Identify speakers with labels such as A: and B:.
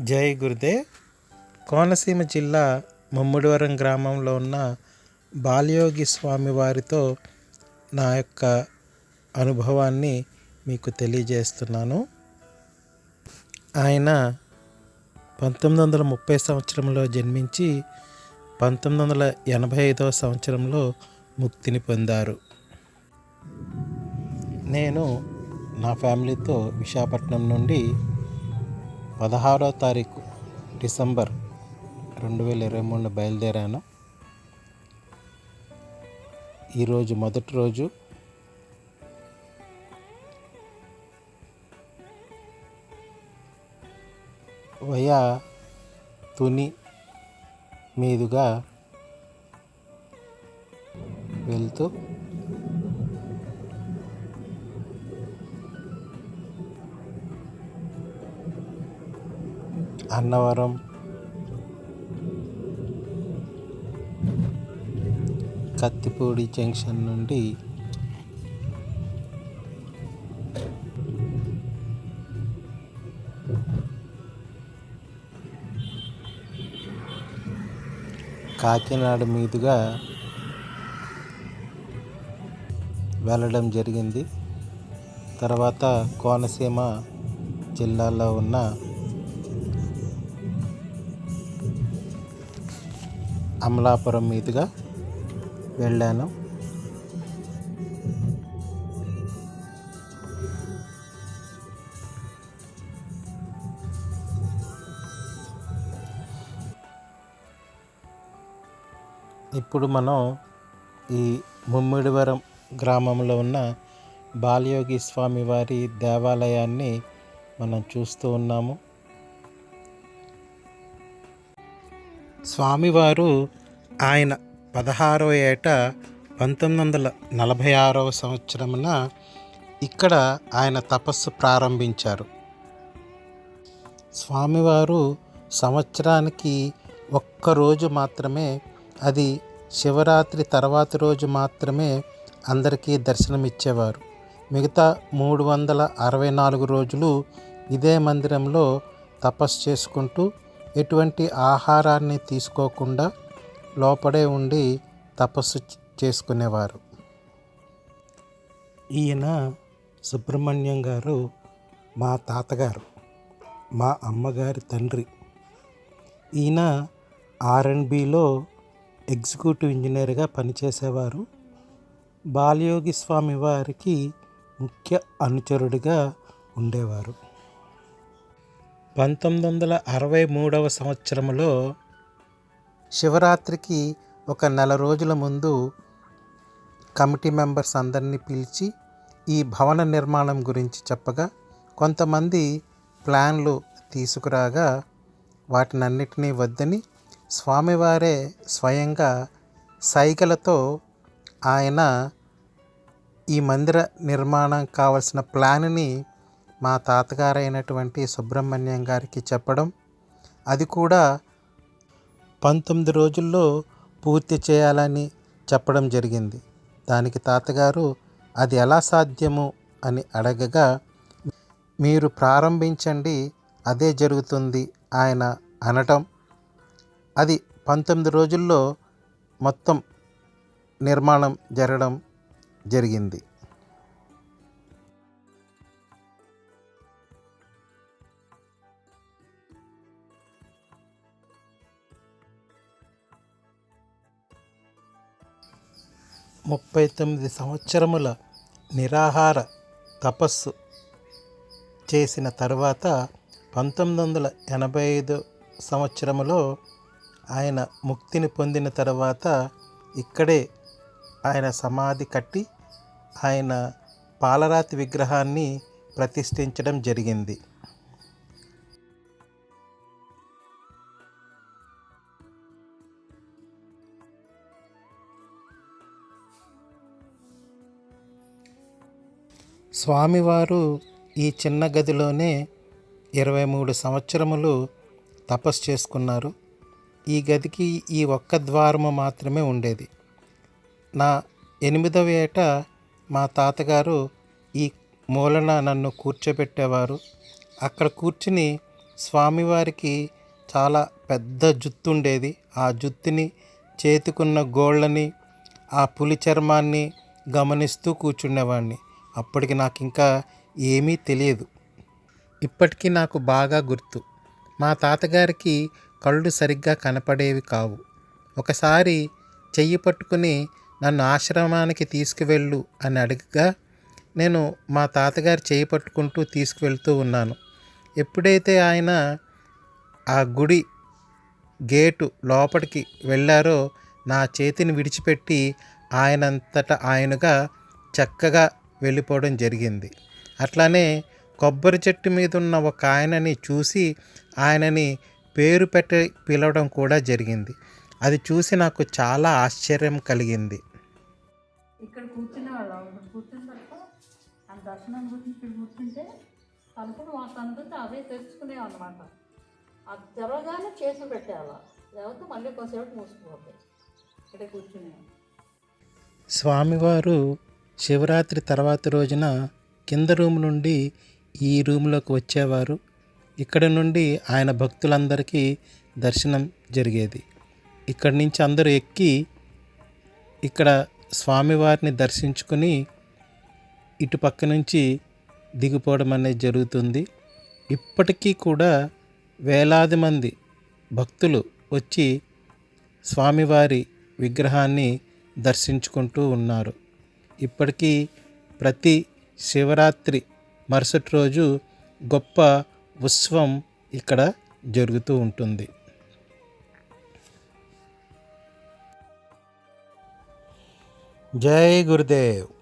A: జై గురుదేవ్. కోనసీమ జిల్లా ముమ్మిడివరం గ్రామంలో ఉన్న బాలయోగి స్వామి వారితో నా యొక్క అనుభవాన్ని మీకు తెలియజేస్తున్నాను. ఆయన పంతొమ్మిది వందల ముప్పై సంవత్సరంలో జన్మించి పంతొమ్మిది వందల ఎనభై ఐదవ సంవత్సరంలో ముక్తిని పొందారు. నేను నా ఫ్యామిలీతో విశాఖపట్నం నుండి పదహారో తారీఖు డిసెంబర్ రెండు వేల ఇరవై మూడున బయలుదేరాను ఈరోజు మొదటి రోజు వయా తుని మీదుగా వెళ్తూ అన్నవరం. కత్తిపూడి జంక్షన్ నుండి కాకినాడ మీదుగా వెళ్ళడం జరిగింది. తర్వాత కోనసీమ జిల్లాలో ఉన్న అమలాపురం మీదుగా వెళ్ళాను. ఇప్పుడు మనం ఈ ముమ్మిడివరం గ్రామంలో ఉన్న బాలయోగి స్వామి వారి దేవాలయాన్ని మనం చూస్తూ ఉన్నాము. స్వామివారు ఆయన పదహారవ ఏట పంతొమ్మిది వందల నలభై ఆరవ సంవత్సరమున ఇక్కడ ఆయన తపస్సు ప్రారంభించారు. స్వామివారు సంవత్సరానికి ఒక్కరోజు మాత్రమే అది శివరాత్రి తర్వాత రోజు మాత్రమే అందరికీ దర్శనమిచ్చేవారు. మిగతా మూడు వందల అరవై నాలుగు రోజులు ఇదే మందిరంలో తపస్సు చేసుకుంటూ ఎటువంటి ఆహారాన్ని తీసుకోకుండా లోపడే ఉండి తపస్సు చేసుకునేవారు. ఈయన సుబ్రహ్మణ్యం గారు మా తాతగారు మా అమ్మగారి తండ్రి. ఈయన ఆర్ఎండ్బిలో ఎగ్జిక్యూటివ్ ఇంజనీర్గా పనిచేసేవారు. బాలయోగి స్వామి వారికి ముఖ్య అనుచరుడిగా ఉండేవారు. పంతొమ్మిది వందల అరవై మూడవ సంవత్సరంలో శివరాత్రికి ఒక నెల రోజుల ముందు కమిటీ మెంబర్స్ అందరినీ పిలిచి ఈ భవన నిర్మాణం గురించి చెప్పగా కొంతమంది ప్లాన్లు తీసుకురాగా వాటినన్నిటినీ వద్దని స్వామివారే స్వయంగా సైగలతో ఆయన ఈ మందిర నిర్మాణం కావలసిన ప్లాన్ని మా తాతగారైనటువంటి సుబ్రహ్మణ్యం గారికి చెప్పడం అది కూడా పంతొమ్మిది రోజుల్లో పూర్తి చేయాలని చెప్పడం జరిగింది. దానికి తాతగారు అది ఎలా సాధ్యము? అని అడగగా మీరు ప్రారంభించండి అదే జరుగుతుంది ఆయన అనటం. అది పంతొమ్మిది రోజుల్లో మొత్తం నిర్మాణం జరగడం జరిగింది. ముప్పై తొమ్మిది సంవత్సరముల నిరాహార తపస్సు చేసిన తర్వాత పంతొమ్మిది వందల ఎనభై ఐదు సంవత్సరములో ఆయన ముక్తిని పొందిన తర్వాత ఇక్కడే ఆయన సమాధి కట్టి ఆయన పాలరాతి విగ్రహాన్ని ప్రతిష్ఠించడం జరిగింది. స్వామివారు ఈ చిన్న గదిలోనే ఇరవై మూడు సంవత్సరములు తపస్సు చేసుకున్నారు. ఈ గదికి ఈ ఒక్క ద్వారము మాత్రమే ఉండేది. నా ఎనిమిదవ ఏట మా తాతగారు ఈ మూలన నన్ను కూర్చోబెట్టేవారు. అక్కడ కూర్చుని స్వామివారికి చాలా పెద్ద జుత్తు ఉండేది ఆ జుత్తుని చేతికున్న గోళ్ళని ఆ పులి చర్మాన్ని గమనిస్తూ కూర్చుండేవాడిని అప్పటికి నాకు ఇంకా ఏమీ తెలియదు. ఇప్పటికీ నాకు బాగా గుర్తు. మా తాతగారికి కళ్ళు సరిగ్గా కనపడేవి కావు. ఒకసారి చెయ్యి పట్టుకుని నన్ను ఆశ్రమానికి తీసుకువెళ్ళు అని అడగగా నేను మా తాతగారు చేయి పట్టుకుంటూ తీసుకువెళ్తూ ఉన్నాను. ఎప్పుడైతే ఆయన ఆ గుడి గేటు లోపలికి వెళ్ళారో నా చేతిని విడిచిపెట్టి ఆయనంతట ఆయనగా చక్కగా వెళ్ళిపోవడం జరిగింది. అట్లానే కొబ్బరి చెట్టు మీద ఉన్న ఒక ఆయనని చూసి ఆయనని పేరు పెట్టి పిలవడం కూడా జరిగింది. అది చూసి నాకు చాలా ఆశ్చర్యం కలిగింది.
B: ఇక్కడ కూర్చునే వాళ్ళం ఆ దర్శనం గురించి ఇక్కడ కూర్చుంటే తలుపులు మా అవే అనమాట అది తెరవగానే పెట్టేవాళ్ళ. లేకపోతే మళ్ళీ కొంతసేపు మూసుకుపోతాయి ఇక్కడ కూర్చునేవాళ్ళం
A: స్వామివారు శివరాత్రి తర్వాత రోజున కింద రూమ్ నుండి ఈ రూమ్లోకి వచ్చేవారు. ఇక్కడ నుండి ఆయన భక్తులందరికీ దర్శనం జరిగేది. ఇక్కడి నుంచి అందరూ ఎక్కి ఇక్కడ స్వామివారిని దర్శించుకుని ఇటు పక్క నుంచి దిగిపోవడం అనేది జరుగుతుంది. ఇప్పటికీ కూడా వేలాది మంది భక్తులు వచ్చి స్వామివారి విగ్రహాన్ని దర్శించుకుంటూ ఉన్నారు. ఇప్పటికీ ప్రతి శివరాత్రి మరుసటి రోజు గొప్ప ఉత్సవం ఇక్కడ జరుగుతూ ఉంటుంది. జై గురుదేవ్.